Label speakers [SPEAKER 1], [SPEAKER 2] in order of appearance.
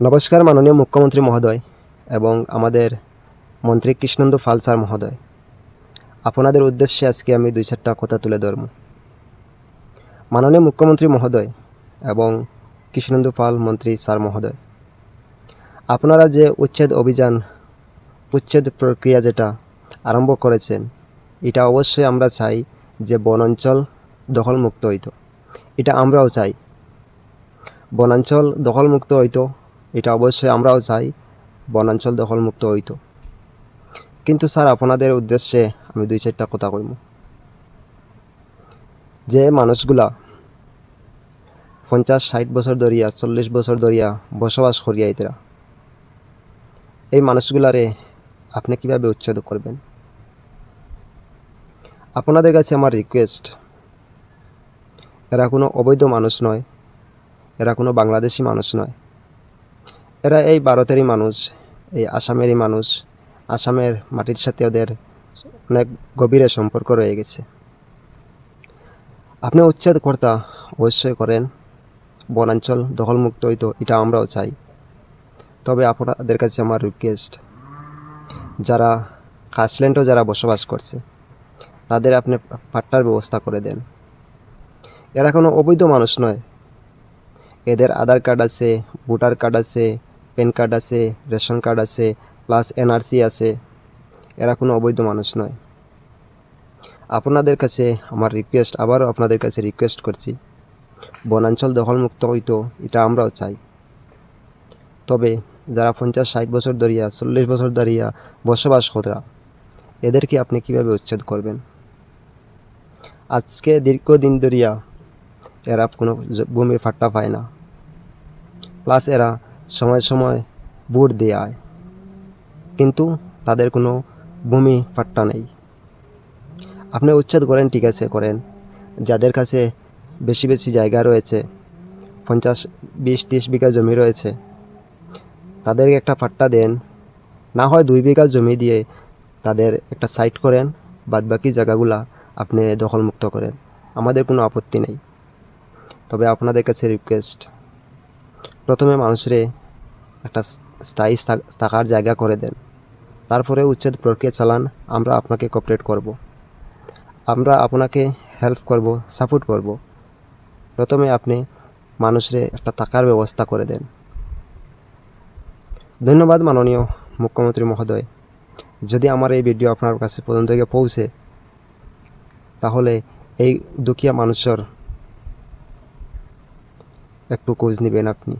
[SPEAKER 1] নমস্কার, মাননীয় মুখ্যমন্ত্রী মহোদয় এবং আমাদের মন্ত্রী কৃষ্ণেন্দু ফাল স্যার মহোদয়। আপনাদের উদ্দেশ্যে আজকে আমি দুই চারটা কথা তুলে ধরব। মাননীয় মুখ্যমন্ত্রী মহোদয় এবং কৃষ্ণেন্দু পাল মন্ত্রী স্যার মহোদয়, আপনারা যে উচ্ছেদ অভিযান, উচ্ছেদ প্রক্রিয়া যেটা আরম্ভ করেছেন, এটা অবশ্যই আমরা চাই যে বনাঞ্চল দখলমুক্ত হইত। এটা আমরাও চাই। বনাঞ্চল দখলমুক্ত হইতো এটা অবশ্যই আমরাও চাই, বনাঞ্চল দখলমুক্ত হইতো। কিন্তু স্যার, আপনাদের উদ্দেশ্যে আমি দুই চারটা কথা কইব। যে মানুষগুলা পঞ্চাশ, ষাট বছর ধরিয়া, চল্লিশ বছর ধরিয়া বসবাস করিয়া ইতরা এই মানুষগুলারে আপনি কীভাবে উচ্ছেদ করবেন? আপনাদের কাছে আমার রিকোয়েস্ট এরা কোনো অবৈধ মানুষ নয়, এরা কোনো বাংলাদেশি মানুষ নয়। এরা এই ভারতেরই মানুষ, এই আসামেরই মানুষ। আসামের মাটির সাথে ওদের অনেক গভীরে সম্পর্ক রয়ে গেছে। আপনি উচ্ছেদ কর্তা অবশ্যই করেন। বনাঞ্চল দখলমুক্ত হইতো, এটা আমরাও চাই। তবে আপনাদের কাছে আমার রিকোয়েস্ট যারা কাস্টল্যান্ডও যারা বসবাস করছে, তাদের আপনি পাট্টার ব্যবস্থা করে দেন। এরা কোনো অবৈধ মানুষ নয়। এদের আধার কার্ড আছে, ভোটার কার্ড আছে প্যান কার্ড আছে, রেশন কার্ড আছে, প্লাস এনআরসি আছে। এরা কোনো অবৈধ মানুষ নয়। আপনাদের কাছে আমার রিকোয়েস্ট আবারও আপনাদের কাছে রিকোয়েস্ট করছি। বনাঞ্চল দখলমুক্ত হইতো, এটা আমরাও চাই। তবে যারা পঞ্চাশ, ষাট বছর ধরিয়া, চল্লিশ বছর ধরিয়া বসবাস করা, এদেরকে আপনি কীভাবে উচ্ছেদ করবেন? আজকে দীর্ঘদিন ধরিয়া এরা কোনো ভূমি ফাট্টা পায় না। প্লাস এরা সময় সময় ভোট দিয়ে আয়। কিন্তু তাদের কোনো ভূমি পাট্টা নেই। আপনি উচ্ছেদ করেন, ঠিক আছে, করেন। যাদের কাছে বেশি বেশি জায়গা রয়েছে, পঞ্চাশ, বিশ, তিরিশ বিঘা জমি রয়েছে, তাদেরকে একটা পাট্টা দেন। না হয় দুই বিঘা জমি দিয়ে তাদের একটা সাইট করেন বাদ বাকি জায়গাগুলা আপনি দখলমুক্ত করেন। আমাদের কোনো আপত্তি নেই। তবে আপনাদের কাছে রিকোয়েস্ট প্রথমে মানুষরে একটা স্থায়ী স্থা- থাকার জায়গা করে দেন। তারপরে উচ্ছেদ প্রক্রিয়া চালান, আমরা আপনাকে কোঅপারেট করব। আমরা আপনাকে হেল্প করব সাপোর্ট করব। প্রথমে আপনি মানুষরে একটা থাকার ব্যবস্থা করে দেন। ধন্যবাদ মাননীয় মুখ্যমন্ত্রী মহোদয়। যদি আমার এই ভিডিও আপনার কাছে পর্যন্ত গিয়ে পৌঁছে, তাহলে এই দুঃখিয়া মানুষের একটু খোঁজ নেবেন আপনি।